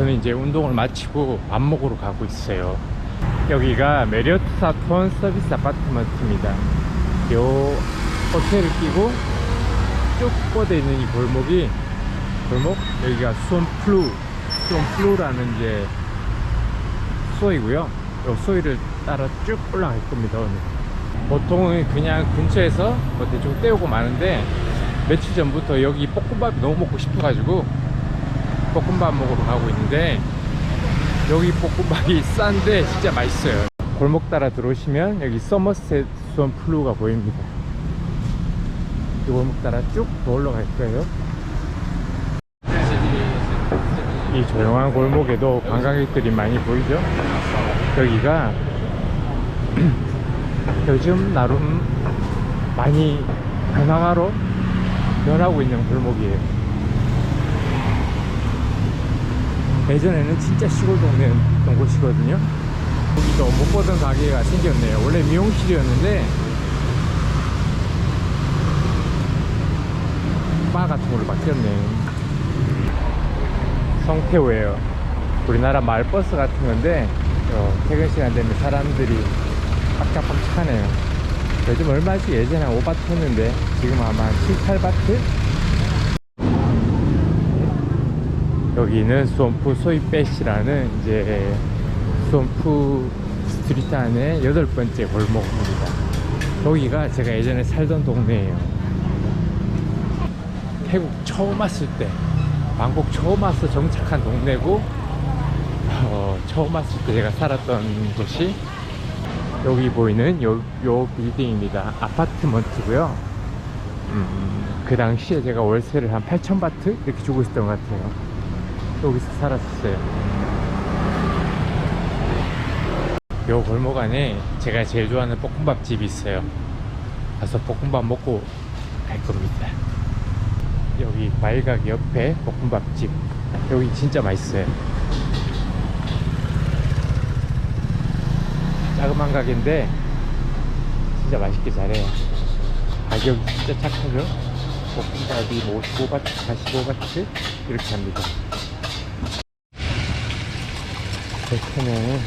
저는 이제 운동을 마치고 밥 먹으러 가고 있어요. 여기가 메리어트 사톤 서비스 아파트먼트입니다. 요 호텔을 끼고 쭉 뻗어 있는 이 골목이 골목 여기가 수원플루 수원플루라는 이제 수어이고요. 요 수어이를 따라 쭉 올라갈 겁니다. 오늘. 보통은 그냥 근처에서 뭐 대충 때우고 마는데 며칠 전부터 여기 볶음밥이 너무 먹고 싶어가지고 볶음밥 먹으러 가고 있는데 여기 볶음밥이 싼데 진짜 맛있어요. 골목 따라 들어오시면 여기 서머셋 수원 플루가 보입니다. 이 골목 따라 쭉 더 올라갈 거예요. 이 조용한 골목에도 관광객들이 많이 보이죠? 여기가 요즘 나름 많이 변화가로 변하고 있는 골목이에요. 예전에는 진짜 시골 동네였던 곳이거든요. 여기도 못 보던 가게가 생겼네요. 원래 미용실이었는데 바 같은 걸로 바뀌었네. 성태호예요. 우리나라 마을버스 같은 건데 어, 퇴근 시간 되면 사람들이 빡짝빡짝하네요. 요즘 얼마씩 예전에 한 5바트 했는데 지금 아마 한 7, 8바트? 여기는 수원푸 소이빼시라는 이제 수원푸 스트리트 안에 여덟 번째 골목입니다. 여기가 제가 예전에 살던 동네예요. 태국 처음 왔을 때, 방콕 처음 와서 정착한 동네고, 어, 처음 왔을 때 제가 살았던 곳이 여기 보이는 요, 요 빌딩입니다. 아파트먼트고요. 음, 그 당시에 제가 월세를 한 8,000바트 이렇게 주고 있었던 것 같아요. 여기서 살았었어요. 요 골목 안에 제가 제일 좋아하는 볶음밥 집이 있어요. 가서 볶음밥 먹고 갈 겁니다. 여기 가게 옆에 볶음밥집. 여기 진짜 맛있어요. 자그만 가게인데 진짜 맛있게 잘해요. 가격이 진짜 착하죠? 볶음밥이 뭐 55바트, 45바트 이렇게 합니다. 베트는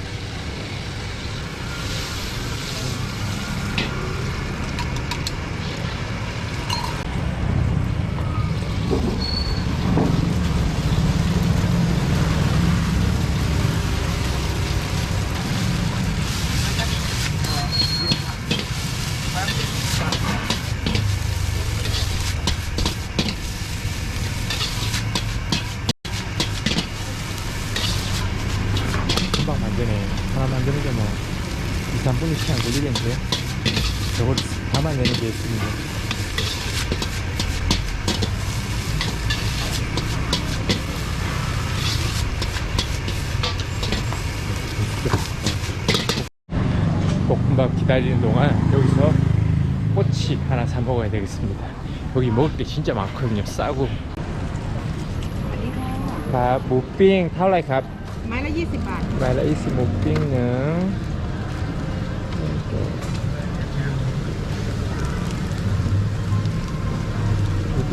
금방 만드네. 하나 만드는 게 뭐 2, 3분이 시간 걸리겠는데 저걸 담아내는 게 있습니다. 볶음밥 기다리는 동안 여기서 꼬치 하나 사 먹어야 되겠습니다. 여기 먹을 게 진짜 많거든요. 싸고. 밥, 무빙, 탈라이 값. 마이너 20바. 마이너 20 무빙은. ใบละ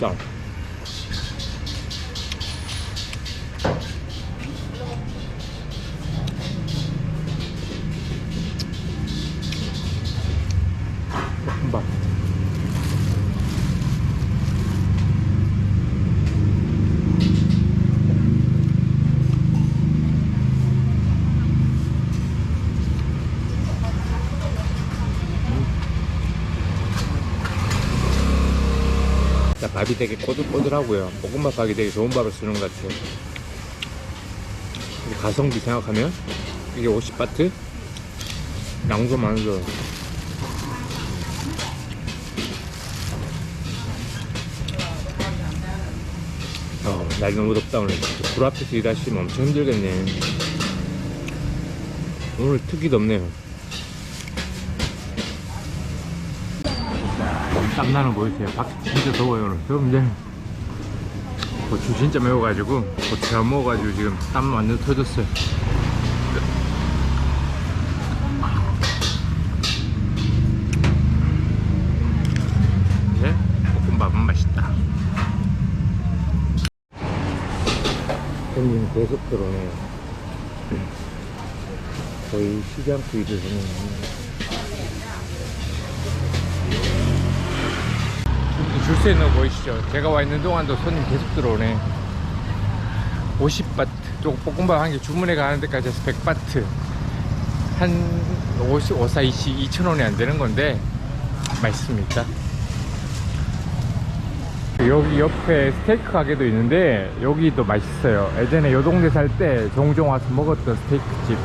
맛 밥이 되게 꼬들꼬들하고요. 볶음밥 하기 되게 좋은 밥을 쓰는 것 같아요. 가성비 생각하면 이게 50바트? 양도 많아서 어, 날 너무 덥다 오늘 불 앞에서 일하시면 엄청 힘들겠네 오늘 특히 덥네요 땀나는 거 보이세요 밖에 진짜 더워요. 오늘 더운데 고추 진짜 매워가지고 고추 안 먹어가지고 지금 땀 완전 터졌어요. 이제 볶음밥은 맛있다. 손님 계속 들어오네요. 거의 않고 일을 하는 거 보이시죠? 제가 와 있는 동안도 손님 계속 들어오네. 50바트. 저 볶음밥 한 개 주문해 가는 데까지 해서 100바트. 한 50, 5, 4, 20, 2,000원이 안 되는 건데 맛있습니다. 여기 옆에 스테이크 가게도 있는데 여기도 맛있어요. 예전에 요 동네 살때 종종 와서 먹었던 스테이크 집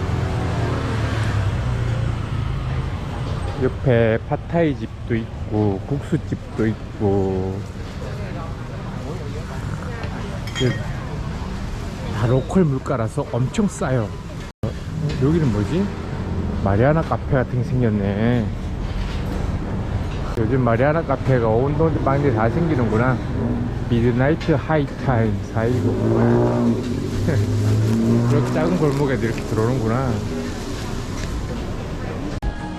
옆에 팟타이 집도 있고 국수 집도 있고. 그다 로컬 물가라서 엄청 싸요. 어, 여기는 뭐지? 마리아나 카페 같은 게 생겼네. 요즘 마리아나 카페가 온 동네 빵들이 다 생기는구나. 미드나이트 하이타임 419 그렇게 작은 골목에 이렇게 들어오는구나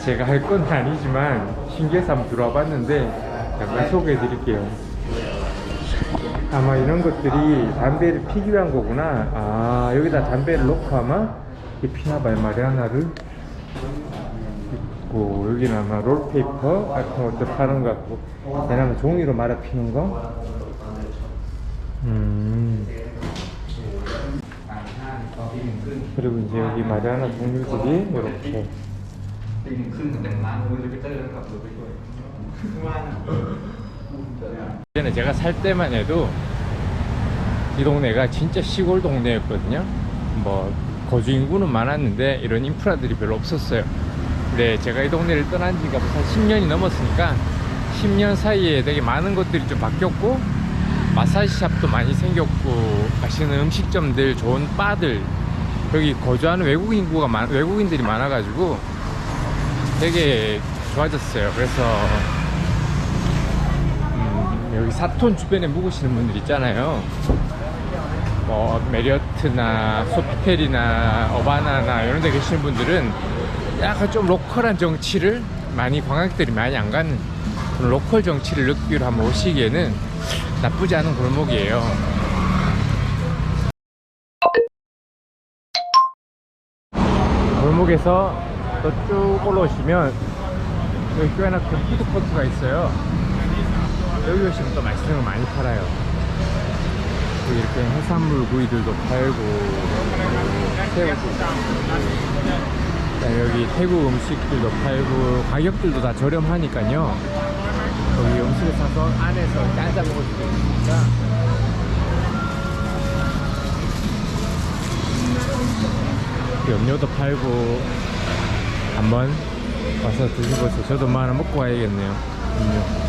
제가 할 건 아니지만 신기해서 한번 들어와 봤는데 잠깐 소개해 드릴게요. 아마 이런 것들이 담배를 피기 위한 거구나. 아 여기다 담배를 넣고 아마 피나봐요 마리아나를 있고 여기는 아마 롤페이퍼 같은 것도 파는 것 같고 얘는 종이로 말아 피는 거? 음. 그리고 이제 여기 마리아나 종류들이 이렇게 ปีหนึ่งครึ่งเต็มร้านเลยจะไปเตอร์แล้วกลับรถไปด้วยว่านะ 예전에 제가 살 때만 해도 이 동네가 진짜 시골 동네였거든요. 뭐 거주 인구는 많았는데 이런 인프라들이 별로 없었어요. 근데 제가 이 동네를 떠난 지가 벌써 한 10년이 넘었으니까 10년 사이에 되게 많은 것들이 좀 바뀌었고 마사지샵도 많이 생겼고 맛있는 음식점들, 좋은 바들 여기 거주하는 외국 인구가 많, 외국인들이 많아가지고 되게 좋아졌어요. 그래서 음, 여기 사톤 주변에 묵으시는 분들 있잖아요. 뭐 메리어트나 소피텔이나 어바나나 이런 데 계시는 분들은 약간 좀 로컬한 정치를 많이 관광객들이 많이 안 가는 그런 로컬 정치를 느끼러 한번 오시기에는 나쁘지 않은 골목이에요. 골목에서 또쭉 올라오시면 여기 꽤나 큰 푸드코트가 있어요. 여기 오시면 또 맛있는 거 많이 팔아요. 이렇게 해산물 구이들도 팔고, 새우도 여기 태국 음식들도 팔고, 가격들도 다 저렴하니까요. 여기 음식을 사서 안에서 짜자 먹을 수도 있으니까. 염료도 팔고, 한번 와서 드셔보세요. 저도 뭐 하나 먹고 와야겠네요. 음료.